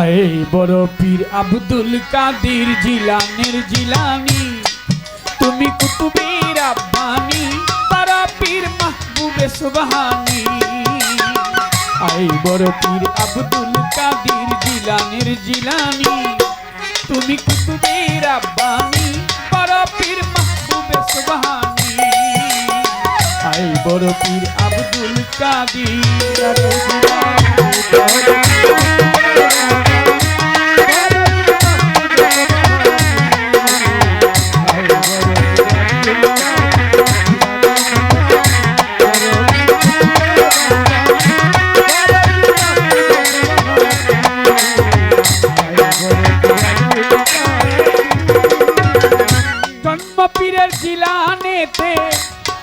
আয় বড় পীর আব্দুল কাদির জিলানের জিলানি। তুমি কুতুবের আব্বানি, তারা পীর মাহবুবে সুবহানি। আয় বড় পীর আব্দুল কাদির জিলানের জিলানি। তুমি কুতুবের আব্বানি, তারা পীর মাহবুবে বড় পীর আব্দুল কাদির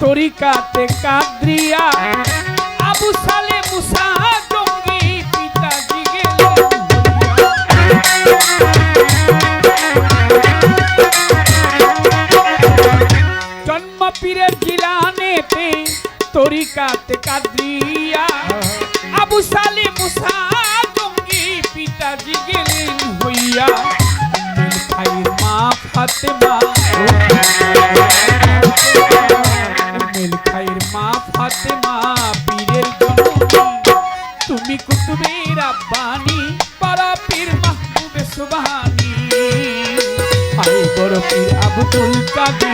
তরিকাতে কাদ্রিয়া আবু সালে মুসা, জঙ্গি, পিতাজি গেল। জন্ম পীরের জিলানেতে তরিকাতে কাদ্রিয়া আবু সালে মুসা, জঙ্গি, পিতাজি গেলেন হইয়া। মা ফাতেমা তুমি আব্বানি পারা পীর মাহবুবে সুবহানি। আই বড় পীর আব্দুল কাদির।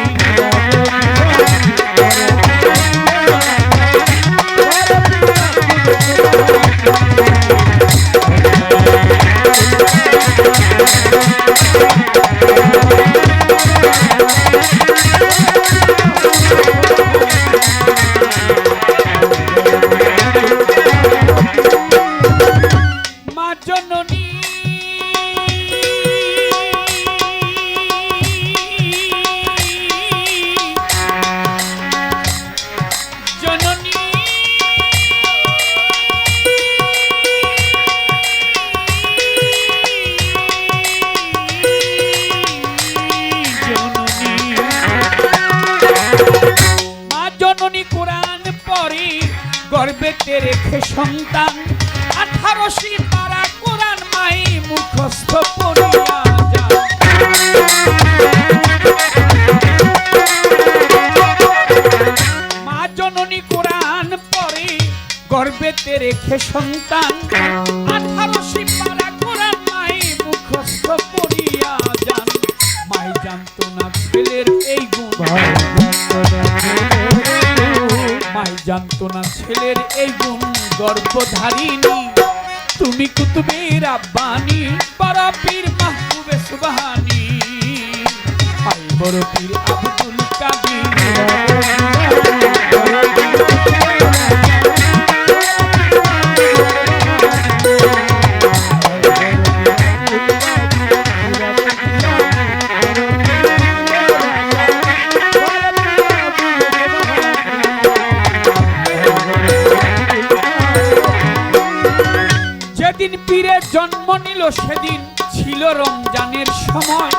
জননী কোরআন পড়ি গর্বেতে রেখে সন্তান। আঠারোশি পারা কোরআন মাই মুখস্থ মা জননী কোরআন পড়ে গর্বেতে রেখে সন্তান। আঠারোশি পারা কোরআন মাই মুখস্থ পড়িয়া যান মাই জানতো না ছেলের এই গুণ। জানতো না ছেলের এই গুণ গর্ভধারিণী। তুমি কুতুবের আব্বানি পারা পীর মাহবুবে সুবাহানি। আই বড় পীর আব্দুল কাদির। জন্ম নিল সেদিন, ছিল রমজানের সময়।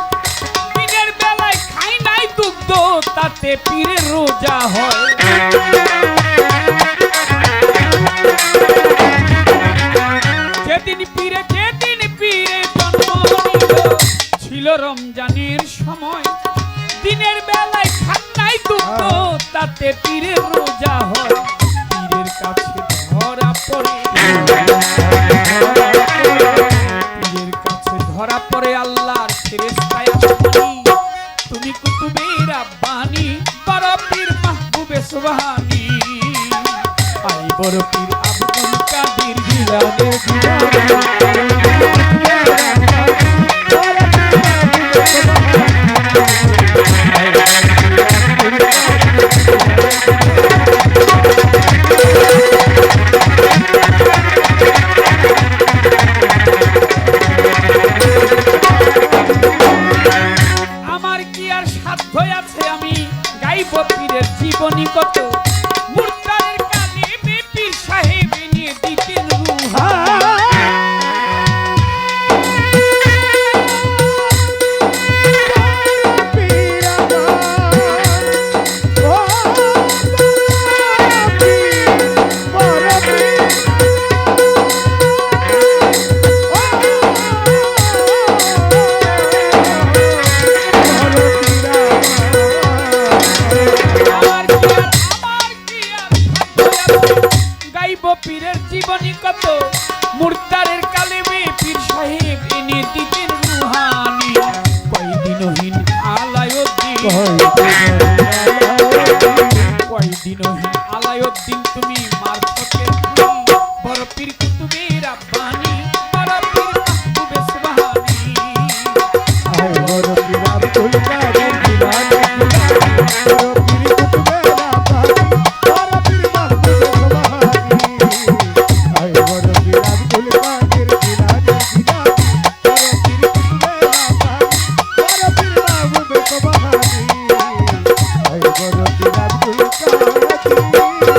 দিনের বেলায় খাই নাই দুগ্ধ, তাতে পীরের রোজা হয়। যেদিন পীরে যেদিন পীরে জন্ম নিল, ছিল রমজানের সময়। দিনের বেলায় খান নাই দুগ্ধ, তাতে পীরের রোজা কুতুবের আব্বানি বড় মাহবুবে সুবহানি। আই বড় পীর আব্দুল কাদির জিলানি পীরের জীবনী কত? Guardino.